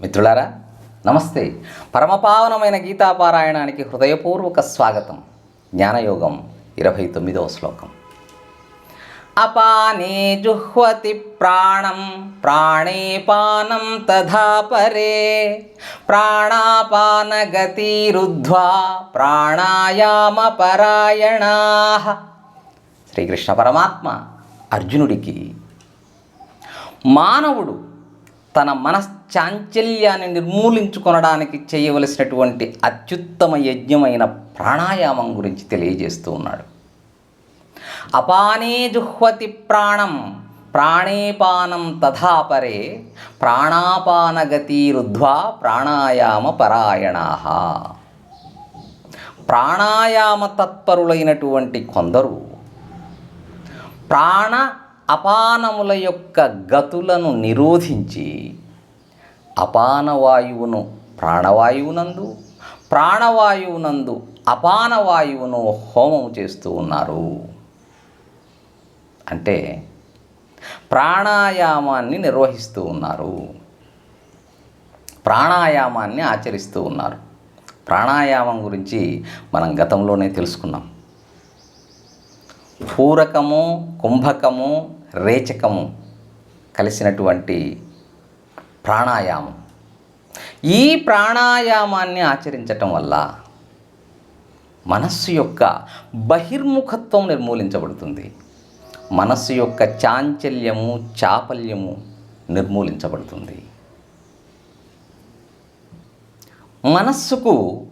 మిత్రులారా నమస్తే. పరమపావనమైన గీతాపారాయణానికి హృదయపూర్వక స్వాగతం. జ్ఞానయోగం ఇరవై తొమ్మిదవ శ్లోకం. అపానే జుహ్వతి ప్రాణం ప్రాణేపానం తథా పరే. ప్రాణాపానగతిరుద్ధ్వా ప్రాణాయామ పరాయణా. శ్రీకృష్ణ పరమాత్మ అర్జునుడికి మానవుడు తన మనశ్చాంచల్యాన్ని నిర్మూలించుకొనడానికి చేయవలసినటువంటి అత్యుత్తమ యజ్ఞమైన ప్రాణాయామం గురించి తెలియజేస్తూ ఉన్నాడు. అపానే జుహ్వతి ప్రాణం ప్రాణేపానం తథాపరే ప్రాణాపానగతిరుద్ధ్వా ప్రాణాయామ పరాయణా. ప్రాణాయామ తత్పరులైనటువంటి కొందరు ప్రాణ అపానముల యొక్క గతులను నిరోధించి అపానవాయువును ప్రాణవాయువునందు ప్రాణవాయువునందు అపానవాయువును హోమం చేస్తూ ఉన్నారు. అంటే ప్రాణాయామాన్ని నిర్వహిస్తూ ఉన్నారు. ప్రాణాయామాన్ని ఆచరిస్తూ ఉన్నారు. ప్రాణాయామం గురించి మనం గతంలోనే తెలుసుకున్నాం. పూరకము కుంభకము రేచకము కలిసినటువంటి ప్రాణాయామం. ఈ ప్రాణాయామాన్ని ఆచరించటం వల్ల మనస్సు యొక్క బహిర్ముఖత్వం నిర్మూలించబడుతుంది. మనస్సు యొక్క చాంచల్యము చాపల్యము నిర్మూలించబడుతుంది. మనస్సుకు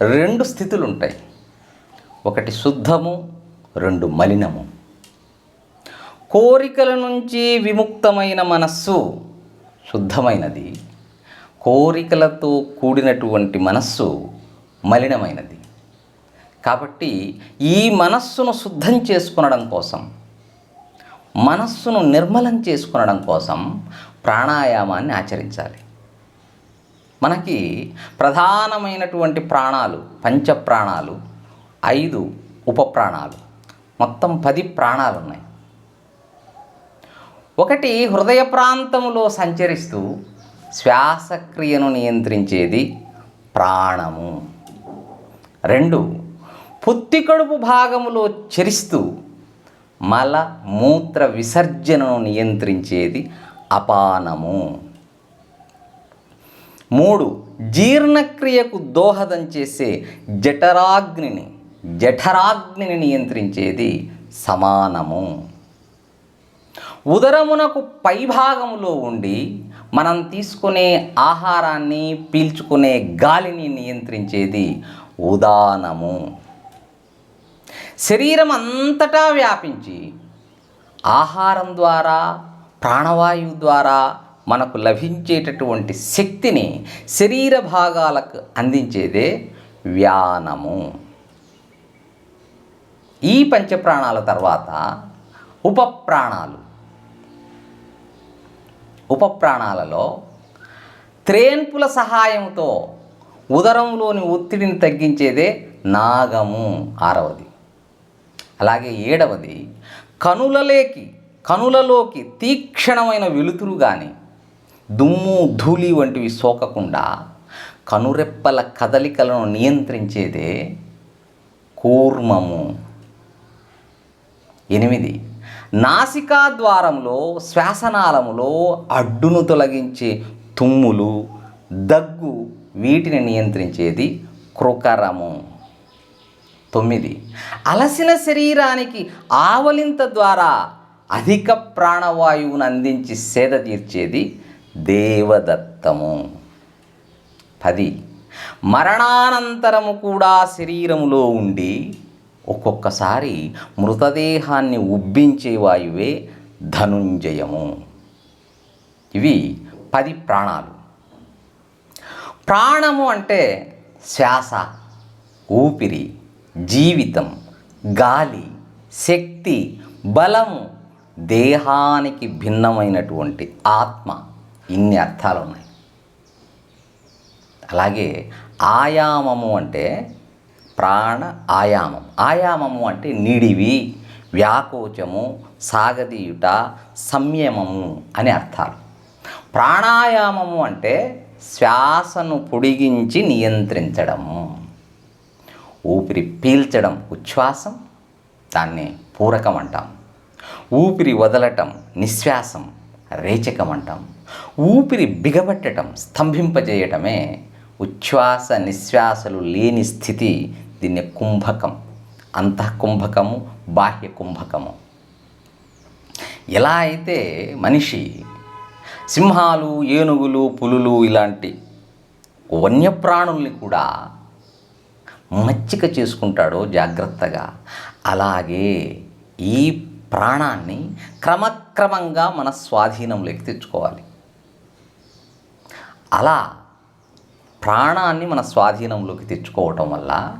రెండు స్థితులు ఉంటాయి ఒకటి శుద్ధము రెండు మలినము. కోరికల నుంచి విముక్తమైన మనస్సు శుద్ధమైనది. కోరికలతో కూడినటువంటి మనస్సు మలినమైనది. కాబట్టి ఈ మనస్సును శుద్ధం చేసుకునడం కోసం మనస్సును నిర్మలం చేసుకునడం కోసం ప్రాణాయామాన్ని ఆచరించాలి. మనకి ప్రధానమైనటువంటి ప్రాణాలు పంచప్రాణాలు ఐదు ఉపప్రాణాలు మొత్తం పది ప్రాణాలు ఉన్నాయి ఒకటి హృదయ ప్రాంతములో సంచరిస్తూ శ్వాసక్రియను నియంత్రించేది ప్రాణము. రెండు పుత్తి కడుపు భాగములో చరిస్తూ మల మూత్ర విసర్జనను నియంత్రించేది అపానము. మూడు జీర్ణక్రియకు దోహదం చేసే జఠరాగ్నిని జఠరాగ్నిని నియంత్రించేది సమానము. ఉదరమునకు పైభాగములో ఉండి మనం తీసుకునే ఆహారాన్ని పీల్చుకునే గాలిని నియంత్రించేది ఉదానము. శరీరం అంతటా వ్యాపించి ఆహారం ద్వారా ప్రాణవాయువు ద్వారా మనకు లభించేటటువంటి శక్తిని శరీర భాగాలకు అందించేదే వ్యానము. ఈ పంచప్రాణాల తర్వాత ఉపప్రాణాలు. ఉపప్రాణాలలో త్రేన్పుల సహాయంతో ఉదరంలోని ఒత్తిడిని తగ్గించేదే నాగము ఆరవది. అలాగే ఏడవది కనులలేకి కనులలోకి తీక్షణమైన వెలుతురు కానీ దుమ్ము ధూళి వంటివి సోకకుండా కనురెప్పల కదలికలను నియంత్రించేదే కూర్మము. ఎనిమిది నాసికా ద్వారంలో శ్వాసనాళములో అడ్డును తొలగించే తుమ్ములు దగ్గు వీటిని నియంత్రించేది కృకరము. తొమ్మిది. అలసిన శరీరానికి ఆవలింత ద్వారా అధిక ప్రాణవాయువును అందించి సేద తీర్చేది దేవదత్తము. పది. మరణానంతరము కూడా శరీరములో ఉండి ఒక్కొక్కసారి మృతదేహాన్ని ఉబ్బించే వాయువే ధనుంజయము. ఇవి పది ప్రాణాలు. ప్రాణము అంటే శ్వాస ఊపిరి జీవితం గాలి శక్తి బలము దేహానికి భిన్నమైనటువంటి ఆత్మ. ఇన్ని అర్థాలు ఉన్నాయి అలాగే ఆయామము అంటే ప్రాణ ఆయామం. ఆయామము అంటే నిడివి వ్యాకోచము సాగదీయుట సంయమము అనే అర్థాలు. ప్రాణాయామము అంటే శ్వాసను పొడిగించి నియంత్రించడము ఊపిరి పీల్చడం ఉచ్ఛ్వాసం దాన్ని పూరకం అంటాం. ఊపిరి వదలటం నిశ్వాసం రేచకం అంటాం ఊపిరి బిగబట్టడం స్తంభింపజేయటమే ఉచ్ఛ్వాస నిశ్వాసలు లేని స్థితి దీన్ని కుంభకం. అంతఃకుంభకము బాహ్య కుంభకము ఎలా అయితే మనిషి సింహాలు ఏనుగులు పులులు ఇలాంటి వన్యప్రాణుల్ని కూడా మచ్చిక చేసుకుంటాడో జాగ్రత్తగా అలాగే ఈ ప్రాణాన్ని క్రమక్రమంగా మన స్వాధీనంలోకి తెచ్చుకోవాలి. అలా ప్రాణాన్ని మన స్వాధీనంలోకి తెచ్చుకోవటం వల్ల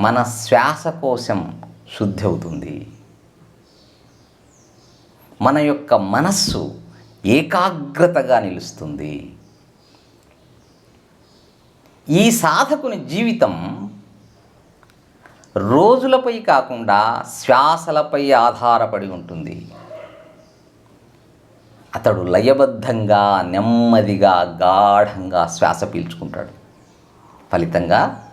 మన శ్వాసకోశం శుద్ధి అవుతుంది. మన యొక్క మనస్సు ఏకాగ్రతగా నిలుస్తుంది. ఈ సాధకుని జీవితం రోజులపై కాకుండా శ్వాసలపై ఆధారపడి ఉంటుంది. అతడు లయబద్ధంగా నెమ్మదిగా గాఢంగా శ్వాస పీల్చుకుంటాడు. ఫలితంగా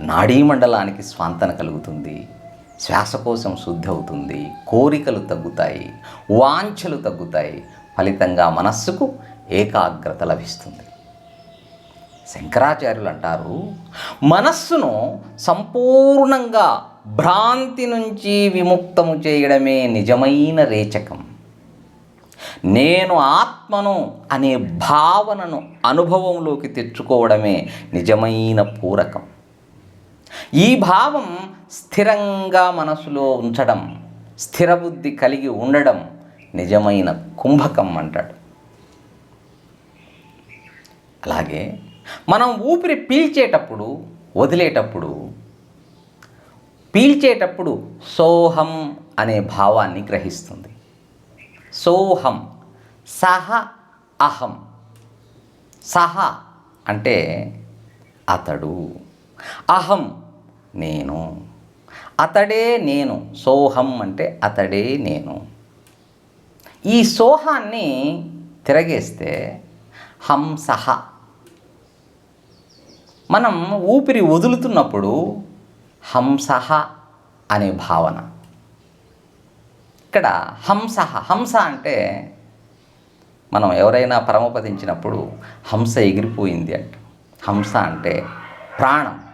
నాడీమండలానికి స్వాంతన కలుగుతుంది. శ్వాసకోశం శుద్ధి అవుతుంది కోరికలు తగ్గుతాయి. వాంఛలు తగ్గుతాయి. ఫలితంగా మనస్సుకు ఏకాగ్రత లభిస్తుంది. శంకరాచార్యులు అంటారు మనస్సును సంపూర్ణంగా భ్రాంతి నుంచి విముక్తము చేయడమే నిజమైన రేచకం. నేను ఆత్మను అనే భావనను అనుభవంలోకి తెచ్చుకోవడమే నిజమైన పూరకం. ఈ భావం స్థిరంగా మనసులో ఉంచడం స్థిరబుద్ధి కలిగి ఉండడం నిజమైన కుంభకం అంటాడు. అలాగే మనం ఊపిరి పీల్చేటప్పుడు వదిలేటప్పుడు పీల్చేటప్పుడు సోహం అనే భావాన్ని గ్రహిస్తుంది. సోహం సహ అహం. సహ అంటే అతడు. అహం నేను. అతడే నేను. సోహం అంటే అతడే నేను. ఈ సోహాన్ని తిరగేస్తే హంసహ. మనం ఊపిరి వదులుతున్నప్పుడు హంసహ అనే భావన. ఇక్కడ హంస హంస అంటే మనం ఎవరైనా పరమపదించినప్పుడు హంస ఎగిరిపోయింది అంట. హంస అంటే ప్రాణం.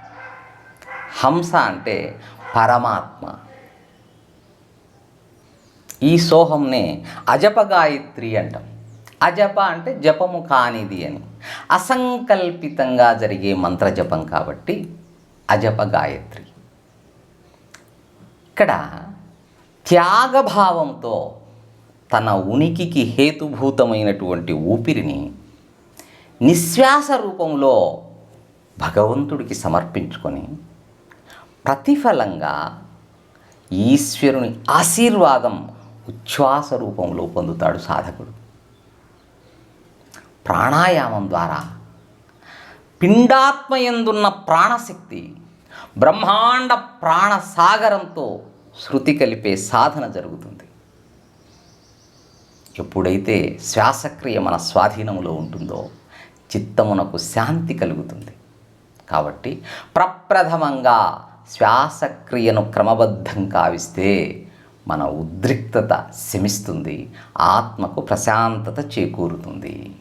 హంస అంటే పరమాత్మ. ఈ సోహంనే అజప గాయత్రి అంటాం. అజప అంటే జపము కానిది అని. అసంకల్పితంగా జరిగే మంత్రజపం కాబట్టి అజప గాయత్రి ఇక్కడ త్యాగభావంతో తన ఉనికికి హేతుభూతమైనటువంటి ఊపిరిని నిశ్వాస రూపంలో భగవంతుడికి సమర్పించుకొని ప్రతిఫలంగా ఈశ్వరుని ఆశీర్వాదం ఉచ్ఛ్వాస రూపంలో పొందుతాడు సాధకుడు. ప్రాణాయామం ద్వారా పిండాత్మయందున్న ప్రాణశక్తి బ్రహ్మాండ ప్రాణసాగరంతో శృతి కలిపే సాధన జరుగుతుంది. ఎప్పుడైతే శ్వాసక్రియ మన స్వాధీనంలో ఉంటుందో చిత్తమునకు శాంతి కలుగుతుంది. కాబట్టి ప్రప్రథమంగా శ్వాసక్రియను క్రమబద్ధం కావిస్తే మన ఉద్రిక్తత శమిస్తుంది ఆత్మకు ప్రశాంతత చేకూరుతుంది.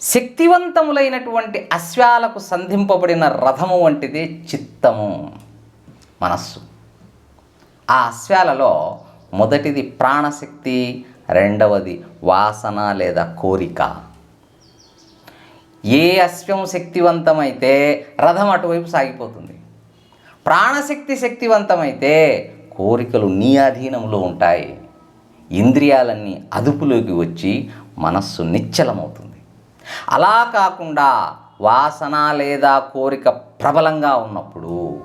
శక్తివంతములైనటువంటి అశ్వాలకు సంధింపబడిన రథము వంటిదే చిత్తము మనస్సు. ఆ అశ్వాలలో మొదటిది ప్రాణశక్తి రెండవది వాసన లేదా కోరిక. ఏ అశ్వం శక్తివంతమైతే రథం అటువైపు సాగిపోతుంది. ప్రాణశక్తి శక్తివంతమైతే కోరికలు నీ అధీనంలో ఉంటాయి. ఇంద్రియాలన్నీ అదుపులోకి వచ్చి మనస్సు నిశ్చలమవుతుంది. అలా కాకుండా వాసన లేదా కోరిక ప్రబలంగా ఉన్నప్పుడు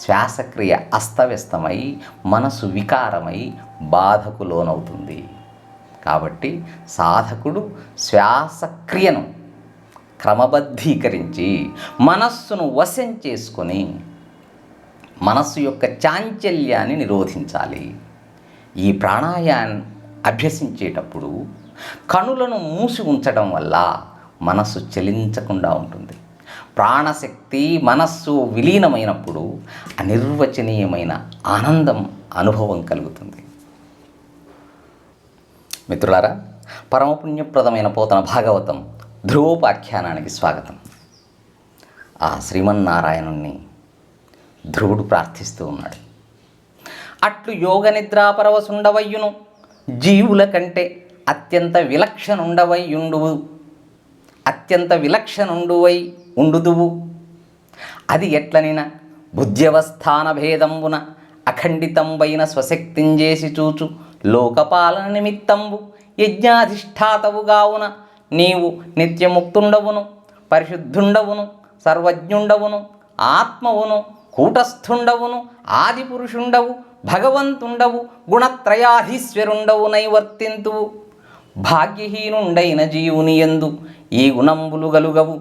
శ్వాసక్రియ అస్తవ్యస్తమై మనసు వికారమై బాధకు లోనవుతుంది. కాబట్టి సాధకుడు శ్వాసక్రియను క్రమబద్ధీకరించి మనస్సును వశం చేసుకొని మనస్సు యొక్క చాంచల్యాన్ని నిరోధించాలి. ఈ ప్రాణాయాన్ అభ్యసించేటప్పుడు కనులను మూసి ఉంచడం వల్ల మనస్సు చలించకుండా ఉంటుంది. ప్రాణశక్తి మనస్సు విలీనమైనప్పుడు అనిర్వచనీయమైన ఆనందం అనుభవం కలుగుతుంది. మిత్రులారా పరమపుణ్యప్రదమైన పోతన భాగవతం ధ్రువోపాఖ్యానానికి స్వాగతం. ఆ శ్రీమన్నారాయణుణ్ణి ధ్రువుడు ప్రార్థిస్తూ ఉన్నాడు. అట్లు యోగ నిద్రాపరవశుండవయ్యును జీవుల కంటే అత్యంత విలక్షణుండవయ్యుండువు. అత్యంత విలక్షణుండువై ఉండుదువు. అది ఎట్లనిన బుద్ధ్యవస్థాన భేదంబున అఖండితంబైన స్వశక్తింజేసి చూచు లోకపాలన నిమిత్తంబు యజ్ఞాధిష్ఠాతవుగావున నీవు నిత్యముక్తుండవును పరిశుద్ధుండవును సర్వజ్ఞుండవును ఆత్మవును కూటస్థుండవును ఆదిపురుషుండవు భగవంతుండవు గుణత్రయాధీశ్వరుండవు నైవర్తింతువు. భాగ్యహీనుండైన జీవుని ఎందు ఈ గుణంబులు గలుగవు.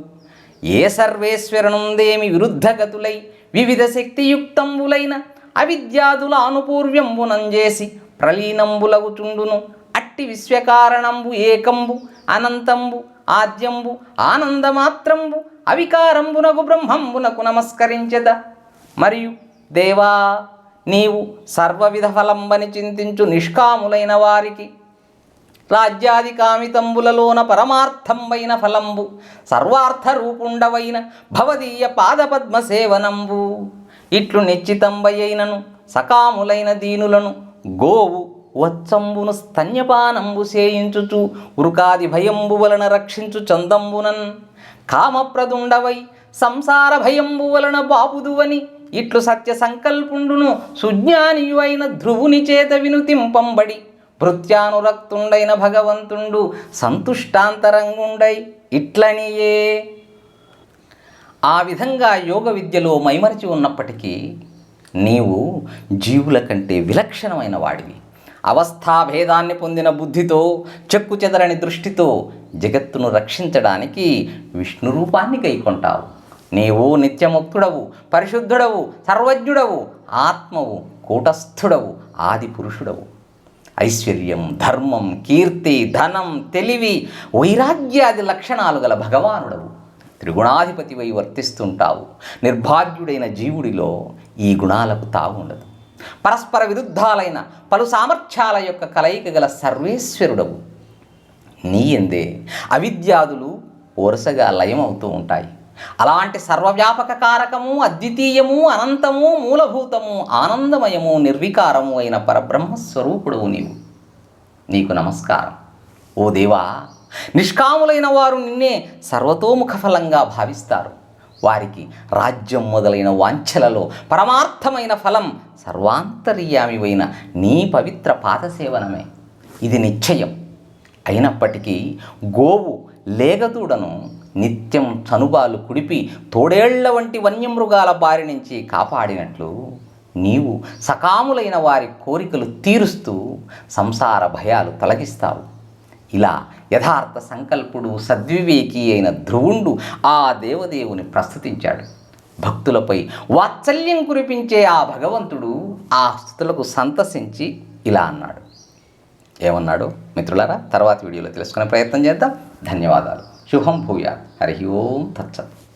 ఏ సర్వేశ్వరునుందేమి విరుద్ధగతులై వివిధ శక్తియుక్తంబులైన అవిద్యాదుల అనుపూర్వ్యంబునంజేసి ప్రలీనంబులగుచుండును. అట్టి విశ్వకారణంబు ఏకంబు అనంతంబు ఆద్యంబు ఆనందమాత్రంబు అవికారంబునకు బ్రహ్మంబునకు నమస్కరించెద. మరియు దేవా నీవు సర్వవిధ ఫలంబని చింతించు నిష్కాములైన వారికి రాజ్యాధికామితంబులలోన పరమార్థంబైన ఫలంబు సర్వార్థ రూపుండవైన భవదీయ పాదపద్మ సేవనంబు ఇట్లు నిశ్చితంబయ్యైనను సకాములైన దీనులను గోవు వచ్చంబును స్తన్యపానంబు సేయించుచు ఉరుకాది భయంబు వలన రక్షించు చందంబునన్. కామప్రదుండవై సంసార భయంబు వలన బాపుదువని ఇట్లు సత్య సంకల్పుండును సుజ్ఞానియువైన ధ్రువుని చేత వినుతింపంబడి భృత్యానురక్తుండైన భగవంతుండు సంతుష్టాంతరంగుండై ఇట్లనియే. ఆ విధంగా యోగ విద్యలో మైమరిచి ఉన్నప్పటికీ నీవు జీవుల కంటే విలక్షణమైన వాడివి. అవస్థాభేదాన్ని పొందిన బుద్ధితో చెక్కు చెదరని దృష్టితో జగత్తును రక్షించడానికి విష్ణు రూపాన్ని కైకొంటావు. నీవు నిత్యముక్తుడవు పరిశుద్ధుడవు సర్వజ్ఞుడవు ఆత్మవు కూటస్థుడవు ఆది పురుషుడవు ఐశ్వర్యం ధర్మం కీర్తి ధనం తెలివి వైరాగ్యాది లక్షణాలు గల భగవానుడవు. త్రిగుణాధిపతివై వర్తిస్తుంటావు. నిర్భాగ్యుడైన జీవుడిలో ఈ గుణాలకు తాగుండదు పరస్పర విరుద్ధాలైన పలు సామర్థ్యాల యొక్క కలయిక గల సర్వేశ్వరుడవు. నీ ఎందే అవిద్యాదులు వరుసగా లయమవుతూ ఉంటాయి. అలాంటి సర్వవ్యాపక కారకము అద్వితీయము అనంతము మూలభూతము ఆనందమయము నిర్వికారము అయిన పరబ్రహ్మస్వరూపుడవు నీవు. నీకు నమస్కారం. ఓ దేవా నిష్కాములైన వారు నిన్నే సర్వతోముఖ ఫలంగా భావిస్తారు. వారికి రాజ్యం మొదలైన వాంఛలలో పరమార్థమైన ఫలం సర్వాంతర్యామివైన నీ పవిత్ర పాదసేవనమే. ఇది నిశ్చయం. అయినప్పటికీ గోవు లేగదూడను నిత్యం చనుబాలు కుడిపి తోడేళ్ళ వంటి వన్యమృగాల బారి నుంచి కాపాడినట్లు నీవు సకాములైన వారి కోరికలు తీరుస్తూ సంసార భయాలు తొలగిస్తావు. ఇలా యథార్థ సంకల్పుడు సద్వివేకి అయిన ధ్రువుండు ఆ దేవదేవుని ప్రస్తుతించాడు. భక్తులపై వాత్సల్యం కురిపించే ఆ భగవంతుడు ఆ స్థుతులకు సంతసించి ఇలా అన్నాడు. ఏమన్నాడు? మిత్రులారా తర్వాత వీడియోలో తెలుసుకునే ప్రయత్నం చేద్దాం. ధన్యవాదాలు. శుభం భూయా హరి ఓం తచ్చత్